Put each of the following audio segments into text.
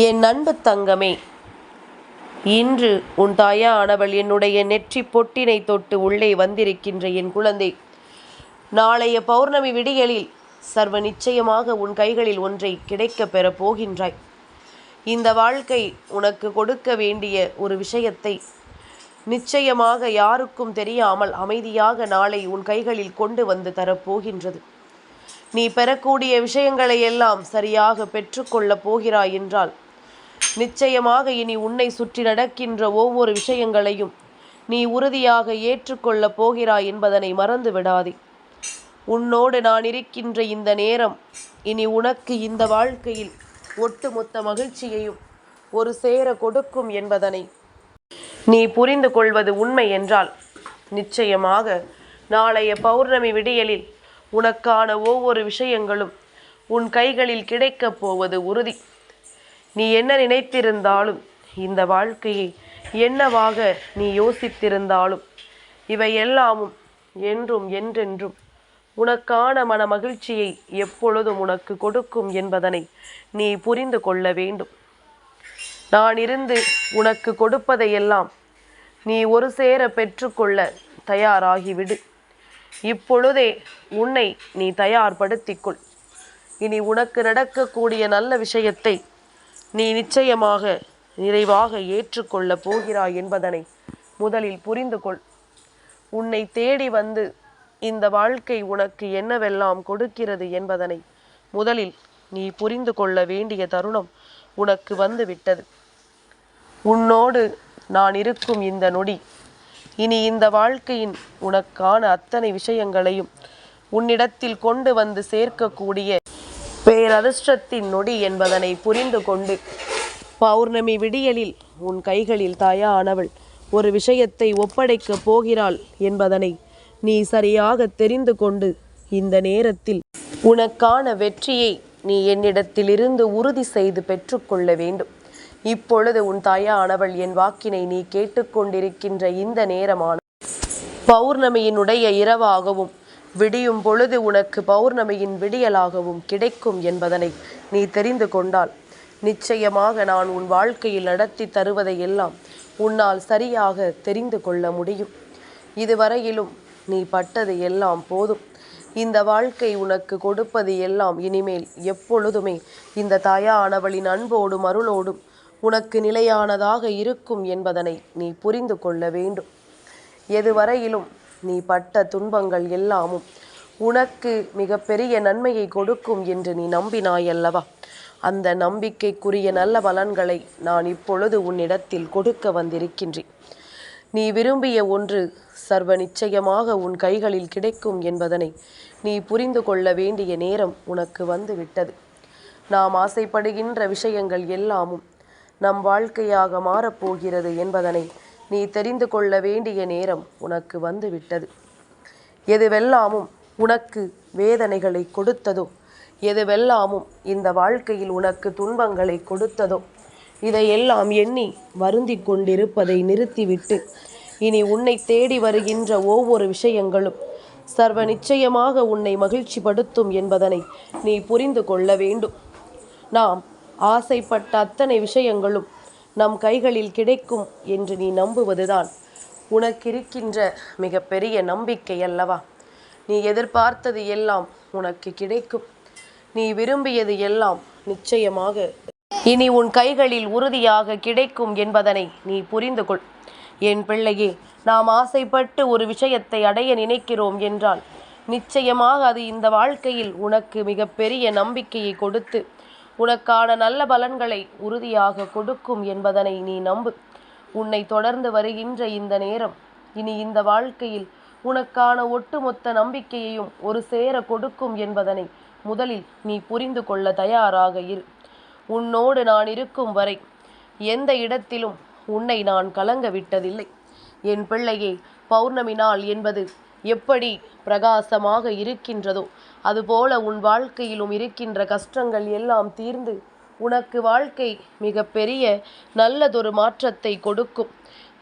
என் அன்பு தங்கமே இன்று உன் தாயானவள் என்னுடைய நெற்றி பொட்டினை தொட்டு உள்ளே வந்திருக்கின்ற என் குழந்தை நாளைய பௌர்ணமி விடியலில் சர்வ நிச்சயமாக உன் கைகளில் ஒன்றை கிடைக்கப் பெறப் போகின்றாய். இந்த வாழ்க்கை உனக்கு கொடுக்க வேண்டிய ஒரு விஷயத்தை நிச்சயமாக யாருக்கும் தெரியாமல் அமைதியாக நாளை உன் கைகளில் கொண்டு வந்து தரப்போகின்றது நீ பெறக்கூடிய விஷயங்களை எல்லாம் சரியாக பெற்றுக்கொள்ளப் போகிறாய் என்றால் நிச்சயமாக இனி உன்னை சுற்றி நடக்கின்ற ஒவ்வொரு விஷயங்களையும் நீ உறுதியாக ஏற்றுக்கொள்ளப் போகிறாய் என்பதனை மறந்து விடாதே. உன்னோடு நான் இருக்கின்ற இந்த நேரம் இனி உனக்கு இந்த வாழ்க்கையில் ஒட்டுமொத்த மகிழ்ச்சியையும் ஒரு சேர கொடுக்கும் என்பதனை நீ புரிந்து கொள்வது உண்மை என்றால் நிச்சயமாக நாளைய பௌர்ணமி விடியலில் உனக்கான ஒவ்வொரு விஷயங்களும் உன் கைகளில் கிடைக்கப் போவது உறுதி. நீ என்ன நினைத்திருந்தாலும் இந்த வாழ்க்கையை என்னவாக நீ யோசித்திருந்தாலும் இவை எல்லாமும் என்றும் என்றென்றும் உனக்கான மன மகிழ்ச்சியை எப்பொழுதும் உனக்கு கொடுக்கும் என்பதனை நீ புரிந்து கொள்ள வேண்டும். நான் இருந்து உனக்கு கொடுப்பதையெல்லாம் நீ ஒரு சேர பெற்றுக்கொள்ள தயாராகிவிடு. இப்பொழுதே உன்னை நீ தயார்படுத்திக்கொள் இனி உனக்கு நடக்கக்கூடிய நல்ல விஷயத்தை நீ நிச்சயமாக நிறைவாக ஏற்றுக்கொள்ளப் போகிறாய் என்பதனை முதலில் புரிந்து கொள் உன்னை தேடி வந்து இந்த வாழ்க்கை உனக்கு என்னவெல்லாம் கொடுக்கிறது என்பதனை முதலில் நீ புரிந்து கொள்ள வேண்டிய தருணம் உனக்கு வந்து விட்டது உன்னோடு நான் இருக்கும் இந்த நொடி இனி இந்த வாழ்க்கையின் உனக்கான அத்தனை விஷயங்களையும் உன்னிடத்தில் கொண்டு வந்து சேர்க்கக்கூடிய பேரதிர்ஷ்டத்தின் நொடி என்பதனை புரிந்து கொண்டு பௌர்ணமி விடியலில் உன் கைகளில் தாயானவள் ஒரு விஷயத்தை ஒப்படைக்கப் போகிறாள் என்பதனை நீ சரியாக தெரிந்து கொண்டு இந்த நேரத்தில் உனக்கான வெற்றியை நீ என்னிடத்திலிருந்து உறுதி செய்து பெற்றுக்கொள்ள வேண்டும். இப்பொழுது உன் தாயானவள் என் வாக்கினை நீ கேட்டுக்கொண்டிருக்கின்ற இந்த நேரமான பௌர்ணமியினுடைய இரவாகவும் விடியும் பொழுது உனக்கு பௌர்ணமியின் விடியலாகவும் கிடைக்கும் என்பதனை நீ தெரிந்து கொண்டால். நிச்சயமாக நான் உன் வாழ்க்கையில் நடத்தி தருவதையெல்லாம் உன்னால் சரியாக தெரிந்து கொள்ள முடியும். இதுவரையிலும் நீ பட்டது எல்லாம் போதும். இந்த வாழ்க்கை உனக்கு கொடுப்பது எல்லாம் இனிமேல் எப்பொழுதுமே இந்த தாயானவளின் அன்போடும் அருளோடும் உனக்கு நிலையானதாக இருக்கும் என்பதனை நீ புரிந்து கொள்ள வேண்டும். எதுவரையிலும் நீ பட்ட துன்பங்கள் எல்லாமும் உனக்கு மிகப்பெரிய நன்மையை கொடுக்கும் என்று நீ நம்பினாய் அல்லவா அந்த நம்பிக்கைக்குரிய நல்ல பலன்களை நான் இப்பொழுது உன்னிடத்தில் கொடுக்க வந்திருக்கின்றேன். நீ விரும்பிய ஒன்று சர்வ நிச்சயமாக உன் கைகளில் கிடைக்கும் என்பதனை நீ புரிந்து கொள்ள வேண்டிய நேரம் உனக்கு வந்து விட்டது நாம் ஆசைப்படுகின்ற விஷயங்கள் எல்லாமும் நம் வாழ்க்கையாக மாறப்போகிறது என்பதனை நீ தெரிந்து கொள்ள வேண்டிய நேரம் உனக்கு வந்துவிட்டது. எதுவெல்லாமும் உனக்கு வேதனைகளை கொடுத்ததோ? எதுவெல்லாமும் இந்த வாழ்க்கையில் உனக்கு துன்பங்களை கொடுத்ததோ? இதையெல்லாம் எண்ணி வருந்தி கொண்டிருப்பதை நிறுத்திவிட்டு இனி உன்னை தேடி வருகின்ற ஒவ்வொரு விஷயங்களும் சர்வ நிச்சயமாக உன்னை மகிழ்ச்சிப்படுத்தும் என்பதனை நீ புரிந்து கொள்ள வேண்டும். நாம் ஆசைப்பட்ட அத்தனை விஷயங்களும் நம் கைகளில் கிடைக்கும் என்று நீ நம்புவதுதான். உனக்கிருக்கின்ற மிகப்பெரிய நம்பிக்கை அல்லவா? நீ எதிர்பார்த்தது எல்லாம் உனக்கு கிடைக்கும். நீ விரும்பியது எல்லாம் நிச்சயமாக இனி உன் கைகளில் உறுதியாக கிடைக்கும் என்பதனை நீ புரிந்து கொள் என் பிள்ளையே நாம் ஆசைப்பட்டு ஒரு விஷயத்தை அடைய நினைக்கிறோம் என்றால் நிச்சயமாக அது இந்த வாழ்க்கையில் உனக்கு மிகப்பெரிய நம்பிக்கையை கொடுத்து உனக்கான நல்ல பலன்களை உறுதியாக கொடுக்கும் என்பதனை நீ நம்பு. உன்னை தொடர்ந்து வருகின்ற இந்த நேரம் இனி இந்த வாழ்க்கையில் உனக்கான ஒட்டுமொத்த நம்பிக்கையையும் ஒரு சேர கொடுக்கும் என்பதனை முதலில் நீ புரிந்து கொள்ள தயாராக இரு. உன்னோடு நான் இருக்கும் வரை எந்த இடத்திலும் உன்னை நான் கலங்க விட்டதில்லை. என் பிள்ளையே பௌர்ணமி நாள் என்பது எப்படி பிரகாசமாக இருக்கின்றதோ அதுபோல உன் வாழ்க்கையிலும் இருக்கின்ற கஷ்டங்கள் எல்லாம் தீர்ந்து உனக்கு வாழ்க்கை மிக பெரிய நல்லதொரு மாற்றத்தை கொடுக்கும்.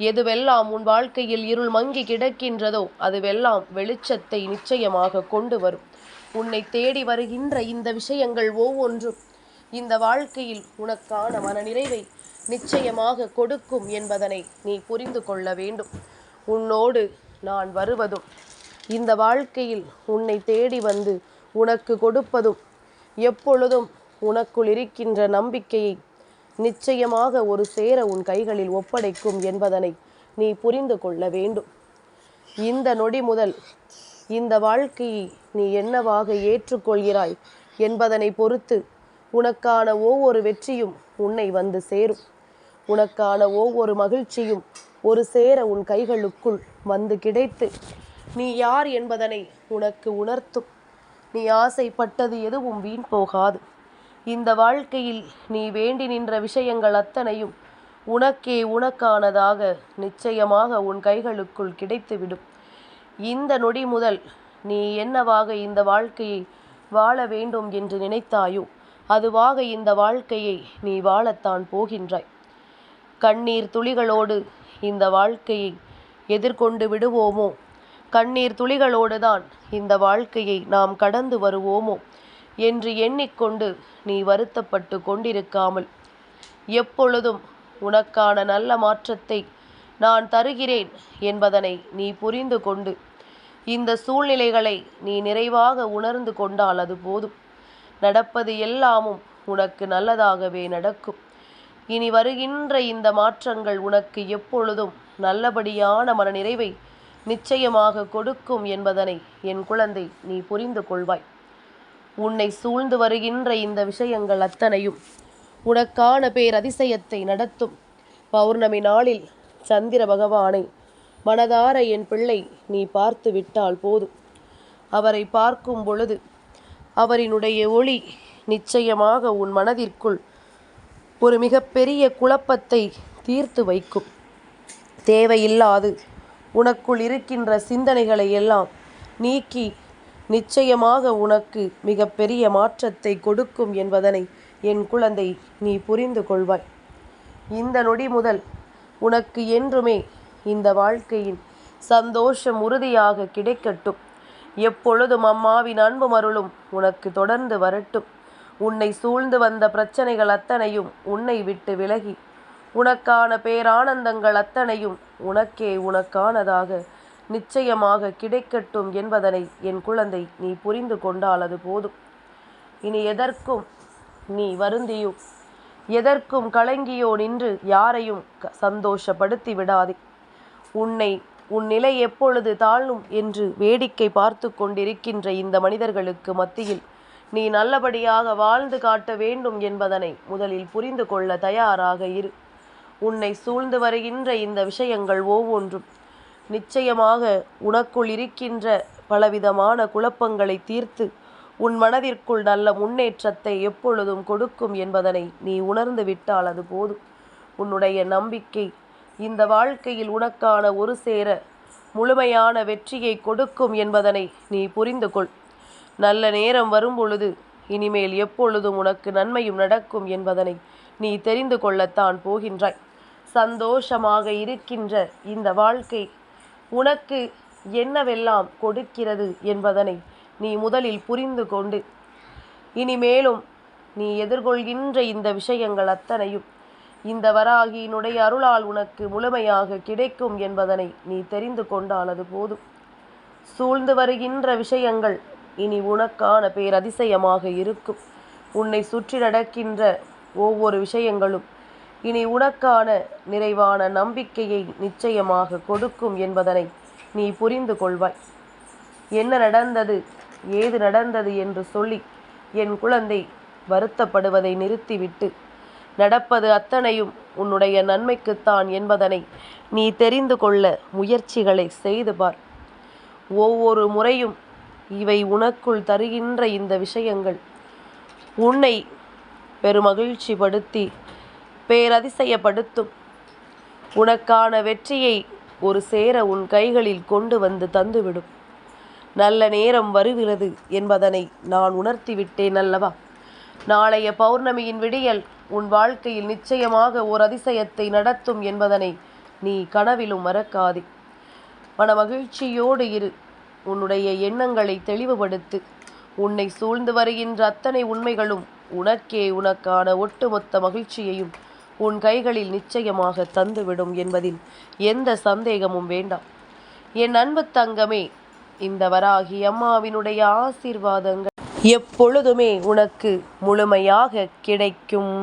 எதுவெல்லாம் உன் வாழ்க்கையில் இருள் மங்கி கிடக்கின்றதோ அதுவெல்லாம் வெளிச்சத்தை நிச்சயமாக கொண்டு வரும். உன்னை தேடி வருகின்ற இந்த விஷயங்கள் ஒவ்வொன்றும் இந்த வாழ்க்கையில் உனக்கான மனநிறைவை நிச்சயமாக கொடுக்கும் என்பதனை நீ புரிந்து கொள்ள வேண்டும். உன்னோடு நான் வருவதும் இந்த வாழ்க்கையில் உன்னை தேடி வந்து உனக்கு கொடுப்பதும் எப்பொழுதும் உனக்குள் இருக்கின்ற நம்பிக்கையை நிச்சயமாக ஒரு சேர உன் கைகளில் ஒப்படைக்கும் என்பதனை நீ புரிந்து கொள்ள வேண்டும். இந்த நொடி முதல் இந்த வாழ்க்கையை நீ என்னவாக ஏற்றுக்கொள்கிறாய் என்பதனை பொறுத்து உனக்கான ஒவ்வொரு வெற்றியும் உன்னை வந்து சேரும். உனக்கான ஒவ்வொரு மகிழ்ச்சியும் ஒரு சேர உன் கைகளுக்குள் வந்து கிடைத்து நீ யார் என்பதனை உனக்கு உணர்த்தும். நீ ஆசைப்பட்டது எதுவும் வீண் போகாது. இந்த வாழ்க்கையில் நீ வேண்டி நின்ற விஷயங்கள் அத்தனையும் உனக்கே உனக்கானதாக நிச்சயமாக உன் கைகளுக்குள் கிடைத்துவிடும். இந்த நொடி முதல் நீ என்னவாக இந்த வாழ்க்கையை வாழ வேண்டும் என்று நினைத்தாயோ அதுவாக இந்த வாழ்க்கையை நீ வாழத்தான் போகின்றாய். கண்ணீர் துளிகளோடு இந்த வாழ்க்கையை எதிர்கொண்டு விடுவோமோ? கண்ணீர் துளிகளோடு தான் இந்த வாழ்க்கையை நாம் கடந்து வருவோமோ? என்று எண்ணிக்கொண்டு நீ வருத்தப்பட்டு கொண்டிருக்காமல். எப்பொழுதும் உனக்கான நல்ல மாற்றத்தை நான் தருகிறேன் என்பதனை நீ புரிந்து கொண்டு இந்த சூழ்நிலைகளை நீ நிறைவாக உணர்ந்து கொண்டால் அது போதும். நடப்பது எல்லாமும் உனக்கு நல்லதாகவே நடக்கும். இனி வருகின்ற இந்த மாற்றங்கள் உனக்கு எப்பொழுதும் நல்லபடியான மனநிறைவை நிச்சயமாக கொடுக்கும் என்பதனை என் குழந்தை நீ புரிந்து கொள்வாய். உன்னை சூழ்ந்து வருகின்ற இந்த விஷயங்கள் அத்தனையும் உனக்கான பேரதிசயத்தை நடத்தும். பௌர்ணமி நாளில் சந்திர பகவானை மனதார என் பிள்ளை நீ பார்த்து விட்டால் போதும். அவரை பார்க்கும் பொழுது அவரினுடைய ஒளி நிச்சயமாக உன் மனதிற்குள் ஒரு மிகப்பெரிய குழப்பத்தை தீர்த்து வைக்கும். தேவையில்லாது. உனக்குள் இருக்கின்ற சிந்தனைகளை எல்லாம் நீக்கி நிச்சயமாக உனக்கு மிகப்பெரிய மாற்றத்தை கொடுக்கும் என்பதனை என் குழந்தை நீ புரிந்து கொள்வாய். இந்த நொடி முதல் உனக்கு என்றுமே இந்த வாழ்க்கையின் சந்தோஷம் உறுதியாக கிடைக்கட்டும். எப்பொழுதும் அம்மாவின் அன்பு மருளும் உனக்கு தொடர்ந்து வரட்டும். உன்னை சூழ்ந்து வந்த பிரச்சனைகள் அத்தனையும் உன்னை விட்டு விலகி உனக்கான பேரானந்தங்கள் அத்தனையும் உனக்கே உனக்கானதாக நிச்சயமாக கிடைக்கட்டும் என்பதனை என் குழந்தை நீ புரிந்து கொண்டால் அது போதும். இனி எதற்கும் நீ வருந்தியோ? எதற்கும் கலங்கியோ நின்று யாரையும் சந்தோஷப்படுத்தி விடாதே. உன்னை உன் நிலை எப்பொழுது தாழும் என்று வேடிக்கை பார்த்து கொண்டிருக்கின்ற இந்த மனிதர்களுக்கு மத்தியில் நீ நல்லபடியாக வாழ்ந்து காட்ட வேண்டும் என்பதனை முதலில் புரிந்து கொள்ள தயாராக இரு. உன்னை சூழ்ந்து வருகின்ற இந்த விஷயங்கள் ஒவ்வொன்றும் நிச்சயமாக உனக்குள் இருக்கின்ற பலவிதமான குழப்பங்களை தீர்த்து உன் மனதிற்குள் நல்ல முன்னேற்றத்தை எப்பொழுதும் கொடுக்கும் என்பதனை நீ உணர்ந்து விட்டால் அது போதும். உன்னுடைய நம்பிக்கை இந்த வாழ்க்கையில் உனக்கான ஒரு சேர முழுமையான வெற்றியை கொடுக்கும் என்பதனை நீ புரிந்து கொள். நல்ல நேரம் வரும் பொழுது இனிமேல் எப்பொழுதும் உனக்கு நன்மையும் நடக்கும் என்பதனை நீ தெரிந்து கொள்ளத்தான் போகின்றாய். சந்தோஷமாக இருக்கின்ற இந்த வாழ்க்கை உனக்கு என்னவெல்லாம் கொடுக்கிறது என்பதனை நீ முதலில் புரிந்து கொண்டு இனிமேலும் நீ எதிர்கொள்கின்ற இந்த விஷயங்கள் அத்தனையும் இந்த வராகியினுடைய அருளால் உனக்கு முழுமையாக கிடைக்கும் என்பதனை நீ தெரிந்து கொண்டால் அது போதும். சூழ்ந்து வருகின்ற விஷயங்கள் இனி உனக்கான பேரதிசயமாக இருக்கும். உன்னை சுற்றி நடக்கின்ற ஒவ்வொரு விஷயங்களும் இனி உனக்கான நிறைவான நம்பிக்கையை நிச்சயமாக கொடுக்கும் என்பதனை நீ புரிந்து கொள்வாய். என்ன நடந்தது? ஏது நடந்தது என்று சொல்லி என் குழந்தை வருத்தப்படுவதை நிறுத்திவிட்டு நடப்பது அத்தனையும் உன்னுடைய நன்மைக்குத்தான் என்பதனை நீ தெரிந்து கொள்ள முயற்சிகளை செய்து பார். ஒவ்வொரு முறையும் இவை உனக்குள் தருகின்ற இந்த விஷயங்கள் உன்னை பெருமகிழ்ச்சிப்படுத்தி பேரதிசயப்படுத்தும். உனக்கான வெற்றியை ஒரு சேர உன் கைகளில் கொண்டு வந்து தந்துவிடும். நல்ல நேரம் வருகிறது என்பதனை நான் உணர்த்திவிட்டேன் அல்லவா? நாளைய பௌர்ணமியின் விடியல் உன் வாழ்க்கையில் நிச்சயமாக ஓர் அதிசயத்தை நடத்தும் என்பதனை நீ கனவிலும் மறக்காதே. மனமகிழ்ச்சியோடு இரு. உன்னுடைய எண்ணங்களை தெளிவுபடுத்து. உன்னை சூழ்ந்து வருகின்ற அத்தனை உண்மைகளும் உனக்கே உனக்கான ஒட்டுமொத்த மகிழ்ச்சியையும் உன் கைகளில் நிச்சயமாக தந்துவிடும் என்பதில் எந்த சந்தேகமும் வேண்டாம். என் அன்பு தங்கமே இந்த வராகி அம்மாவினுடைய ஆசீர்வாதங்கள் எப்பொழுதுமே உனக்கு முழுமையாக கிடைக்கும்.